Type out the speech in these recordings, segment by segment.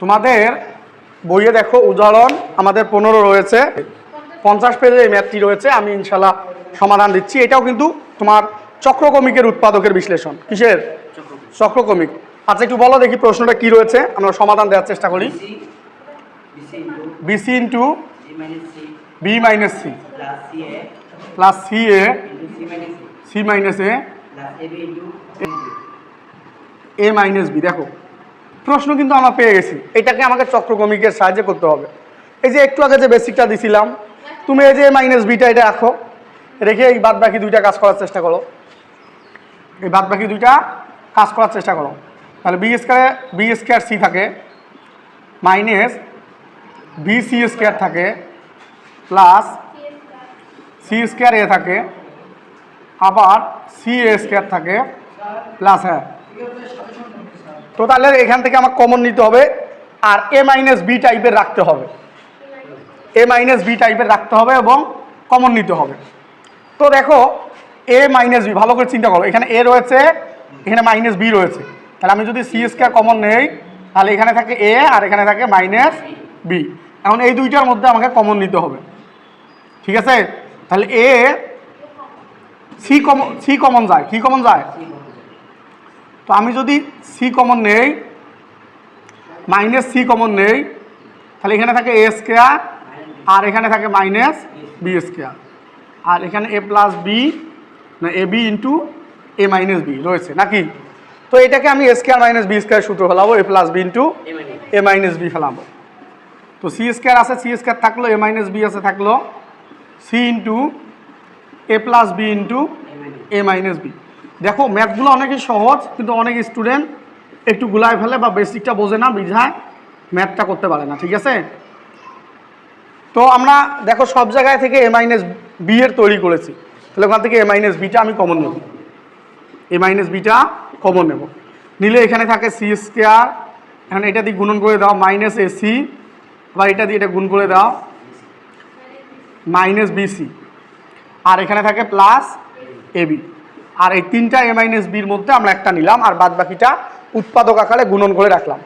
তোমাদের বইয়ে দেখো উদাহরণ আমাদের পনেরো রয়েছে। পঞ্চাশ পেজে এই ম্যাথটি রয়েছে আমি ইনশাল্লাহ সমাধান দিচ্ছি। এটাও কিন্তু তোমার চক্রকমিকের উৎপাদকের বিশ্লেষণ। কিসের? চক্রকমিক। আচ্ছা একটু বলো দেখি প্রশ্নটা কি রয়েছে আমরা সমাধান দেওয়ার চেষ্টা করি। BC into B minus C plus C A C minus A. A minus B দেখো। প্রশ্ন কিন্তু আমরা পেয়ে গেছি। এটাকে আমাকে চক্রকমিকের সাহায্যে করতে হবে। এই যে একটু আগে যে বেসিকটা দিছিলাম, তুমি এই যে মাইনাস বিটা এটা রাখো, রেখে এই বাদ বাকি দুইটা কাজ করার চেষ্টা করো। এই বাদ বাকি দুইটা কাজ করার চেষ্টা করো। তাহলে বি স্কোয়ারে বি স্কোয়ার সি থাকে মাইনাস বি সি স্কোয়ার থাকে প্লাস সি স্কোয়ার এ থাকে, আবার সি এ স্কোয়ার থাকে প্লাস হ্যাঁ। তো তাহলে এখান থেকে আমার কমন নিতে হবে আর এ মাইনাস বি টাইপের রাখতে হবে। এ মাইনাস বি টাইপের রাখতে হবে এবং কমন নিতে হবে। তো দেখো এ মাইনাস বি ভালো করে চিন্তা করো। এখানে এ রয়েছে, এখানে মাইনাস বি রয়েছে। তাহলে আমি যদি সি স্কোয়ার কমন নেই, তাহলে এখানে থাকে এ আর এখানে থাকে মাইনাস বি এখন এই দুইটার মধ্যে আমাকে কমন নিতে হবে। ঠিক আছে? তাহলে A C common C common যায়। কি কমন যায়? তো আমি যদি সি কমন নেই মাইনাস সি কমন নেই, তাহলে এখানে থাকে এ স্কোয়ার আর এখানে থাকে মাইনাস বি স্কোয়ার আর এখানে এ প্লাস বি না A B into A minus B রয়েছে, নাকি? তো এটাকে আমি স্কোয়ার মাইনাস বি স্কোয়ার সূত্র ফেলাবো A plus B into A minus B ফেলাবো। তো সি স্কোয়ার আছে সি স্কোয়ার থাকল এ মাইনাস বি আছে থাকল C into A plus B into A minus B দেখো ম্যাথগুলো অনেকই সহজ, কিন্তু অনেক স্টুডেন্ট একটু গুলায় ফেলে বা বেসিকটা বোঝে না, বিঝায় ম্যাথটা করতে পারে না, ঠিক আছে? তো আমরা দেখো, সব জায়গায় থেকে এ মাইনাস বি এর তৈরি করেছি। তাহলে ওখান থেকে এ মাইনাস বিটা আমি কমন নেব। এ মাইনাস বিটা কমন নেব। নিলে এখানে থাকে সি স্কোয়ার এখন এটা দিয়ে গুণন করে দাও মাইনাস এ সি আবার এটা দিয়ে এটা গুণ করে দাও মাইনাস বিসি আর এখানে থাকে প্লাস এবি আর এই তিনটা এ মাইনাস বির মধ্যে আমরা একটা নিলাম, আর বাদ বাকিটা উৎপাদক আকারে গুণন করে রাখলাম।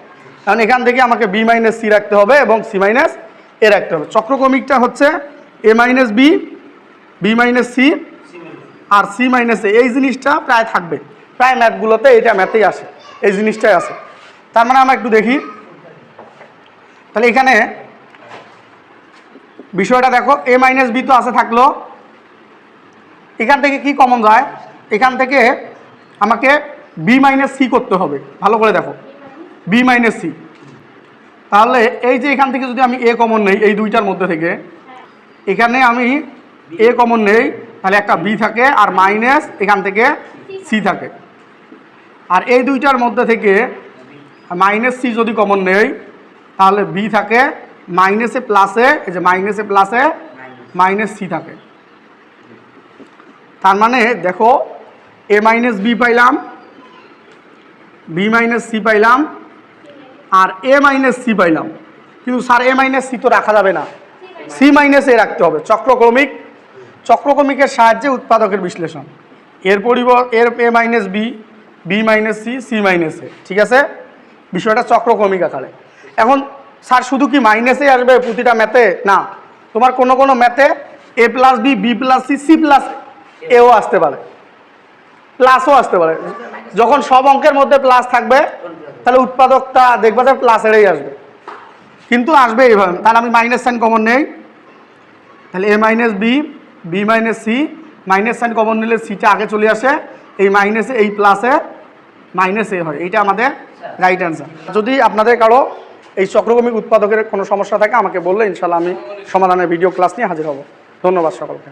কারণ এখান থেকে আমাকে বি মাইনাস সি রাখতে হবে এবং সি মাইনাস এ রাখতে হবে। চক্রক্রমিকটা হচ্ছে A minus B B minus C R C minus A এই জিনিসটা প্রায় থাকবে। প্রায় ম্যাথগুলোতে এটা ম্যাথেই আসে। এই জিনিসটাই আসে। তার মানে আমরা একটু দেখি। তাহলে এখানে বিষয়টা দেখো। এ মাইনাস বি তো আছে, থাকল। এখান থেকে কি কমন যায়? এখান থেকে আমাকে বি মাইনাস সি করতে হবে। ভালো করে দেখো। বি মাইনাস সি তাহলে এই যে এখান থেকে যদি আমি এ কমন নেই, এই দুইটার মধ্যে থেকে, এখানে আমি এ কমন নেই, তাহলে একটা বি থাকে আর মাইনাস এখান থেকে সি থাকে। আর এই দুইটার মধ্যে থেকে মাইনাস সি যদি কমন নেই, তাহলে বি থাকে মাইনাসে প্লাসে এই যে মাইনাসে প্লাসে মাইনাস সি থাকে। তার মানে দেখো এ মাইনাস বি পাইলাম বি মাইনাস সি পাইলাম, আর এ মাইনাস সি পাইলাম। কিন্তু স্যার এ মাইনাস সি তো রাখা যাবে না। সি মাইনাস এ রাখতে হবে। চক্রক্রমিক, চক্রক্রমিকের সাহায্যে উৎপাদকের বিশ্লেষণ। এর পরিবর, এর A minus B B minus C C minus A ঠিক আছে? বিষয়টা চক্রক্রমিক আকারে। এখন স্যার শুধু কি মাইনাসে আসবে প্রতিটা ম্যাথে না। তোমার কোনো কোনো ম্যাথে A plus B B plus C C plus এও আসতে পারে। প্লাসও আসতে পারে। যখন সব অঙ্কের মধ্যে প্লাস থাকবে, তাহলে উৎপাদকটা দেখবে যে প্লাসেরই আসবে। কিন্তু আসবে এইভাবে। তাহলে আমি মাইনাস সাইন কমন নেই। তাহলে A minus B B minus C minus sign common নিলে সিটা আগে চলে আসে। এই মাইনাসে এই প্লাসে মাইনাস এ হয়। এইটা আমাদের রাইট অ্যান্সার যদি আপনাদের কারও এই চক্রক্রমিক উৎপাদকের কোনো সমস্যা থাকে, আমাকে বললে ইনশাল্লাহ আমি সমাধানের ভিডিও ক্লাস নিয়ে হাজির হব। ধন্যবাদ সকলকে।